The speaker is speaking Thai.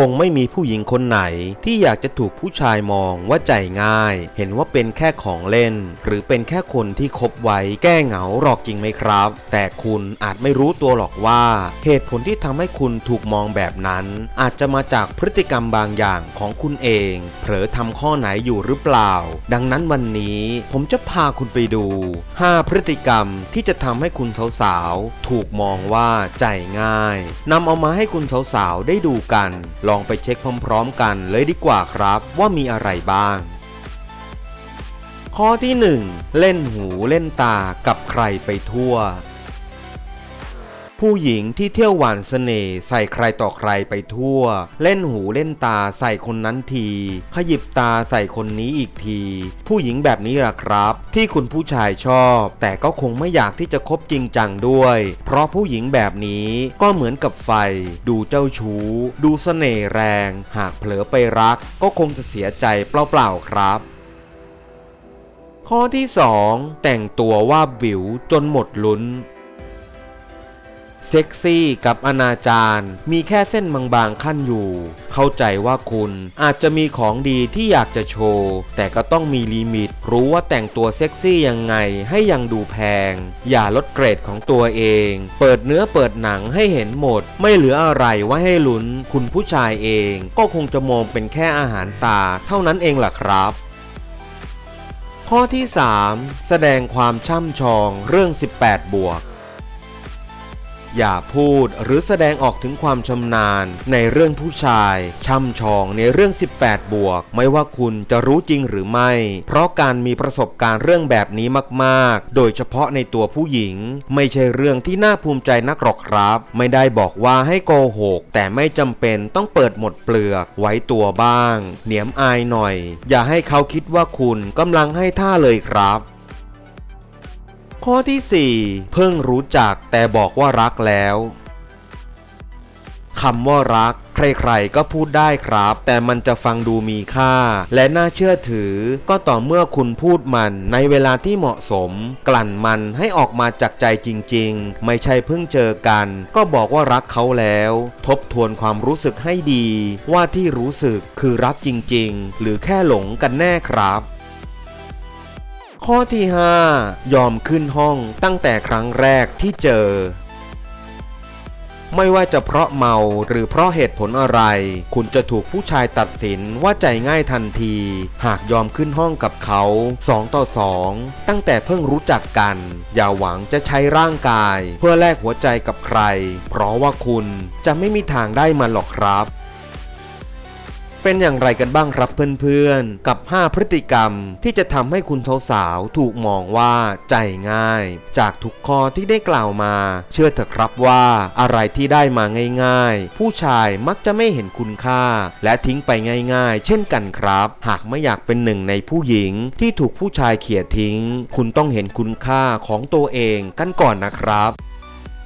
คงไม่มีผู้หญิงคนไหน ที่อยากจะถูกผู้ชายมองว่าใจง่าย เห็นว่าเป็นแค่ของเล่น หรือเป็นแค่คนที่คบไว้แก้เหงาหรอกจริงไหมครับ แต่คุณอาจไม่รู้ตัวหรอกว่า เหตุผลที่ทำให้คุณถูกมองแบบนั้น อาจจะมาจากพฤติกรรมบางอย่างของคุณเอง เผลอทำข้อไหนอยู่หรือเปล่า ดังนั้นวันนี้ผมจะพาคุณไปดู 5 พฤติกรรมที่จะทำให้คุณสาวๆถูกมองว่าใจง่ายนำเอามาให้คุณสาวๆได้ดูกันลองไปเช็คพร้อมๆกันเลยดีกว่าครับว่ามีอะไรบ้าง ข้อที่ 1 เล่นหูเล่นตากับใครไปทั่ว ผู้หญิงที่เที่ยวหวานเสน่ห์ใส่ใครต่อใครไปทั่ว เล่นหูเล่นตาใส่คนนั้นที ขยิบตาใส่คนนี้อีกที ผู้หญิงแบบนี้ล่ะครับ ที่คุณผู้ชายชอบ แต่ก็คงไม่อยากที่จะคบจริงจังด้วย เพราะผู้หญิงแบบนี้ก็เหมือนกับไฟ ดูเจ้าชู้ ดูเสน่ห์แรง หากเผลอไปรัก ก็คงจะเสียใจเปล่าๆครับข้อที่ 2 แต่งตัวว่าบิวจนหมดลุ้น เซ็กซี่กับอนาจารมีแค่เส้นบางๆขั้นอยู่ เข้าใจว่าคุณอาจจะมีของดีที่อยากจะโชว์ แต่ก็ต้องมีลิมิต รู้ว่าแต่งตัวเซ็กซี่ยังไงให้ยังดูแพง อย่าลดเกรดของตัวเอง เปิดเนื้อเปิดหนังให้เห็นหมด ไม่เหลืออะไรไว่าให้ลุ้น คุณผู้ชายเอง ก็คงจะมองเป็นแค่อาหารตา เท่านั้นเองล่ะครับข้อที่ 3 แสดงความช่ำชองเรื่อง 18 บวก อย่าพูดหรือแสดงออกถึงความชำนาญ ในเรื่องผู้ชาย ช่ำชองในเรื่อง 18 บวก ไม่ว่าคุณจะรู้จริงหรือไม่ เพราะการมีประสบการณ์เรื่องแบบนี้มากๆ โดยเฉพาะในตัวผู้หญิง ไม่ใช่เรื่องที่น่าภูมิใจนักหรอกครับ ไม่ได้บอกว่าให้โกหก แต่ไม่จำเป็นต้องเปิดหมดเปลือก ไว้ตัวบ้าง เหนียมอายหน่อย อย่าให้เขาคิดว่าคุณกำลังให้ท่าเลยครับ ข้อที่ 4 เพิ่งรู้จักแต่บอกว่ารักแล้วคำว่ารัก ใครๆก็พูดได้ครับ แต่มันจะฟังดูมีค่า และน่าเชื่อถือ ก็ต่อเมื่อคุณพูดมันในเวลาที่เหมาะสม กลั่นมันให้ออกมาจากใจจริง ๆ ไม่ใช่เพิ่งเจอกัน ก็บอกว่ารักเขาแล้ว ทบทวนความรู้สึกให้ดี ว่าที่รู้สึกคือรักจริง ๆ หรือแค่หลงกันแน่ครับ ข้อที่ 5 ยอมขึ้นห้องตั้งแต่ครั้งแรกที่เจอ ไม่ว่าจะเพราะเมาหรือเพราะเหตุผลอะไร คุณจะถูกผู้ชายตัดสินว่าใจง่ายทันที หากยอมขึ้นห้องกับเขา2ต่อ2ตั้งแต่เพิ่งรู้จักกัน อย่าหวังจะใช้ร่างกาย เพื่อแลกหัวใจกับใคร เพราะว่าคุณจะไม่มีทางได้มันหรอกครับ เป็นอย่างไรกันบ้างครับเพื่อนๆ กับ 5 พฤติกรรมที่จะทำให้คุณสาวๆถูกมองว่าใจง่าย จากทุกข้อที่ได้กล่าวมา เชื่อเถอะครับว่าอะไรที่ได้มาง่าย ๆ ผู้ชายมักจะไม่เห็นคุณค่า และทิ้งไปง่าย ๆ เช่นกันครับ หากไม่อยากเป็นหนึ่งในผู้หญิงที่ถูกผู้ชายเขี่ยทิ้ง คุณต้องเห็นคุณค่าของตัวเองกันก่อนนะครับ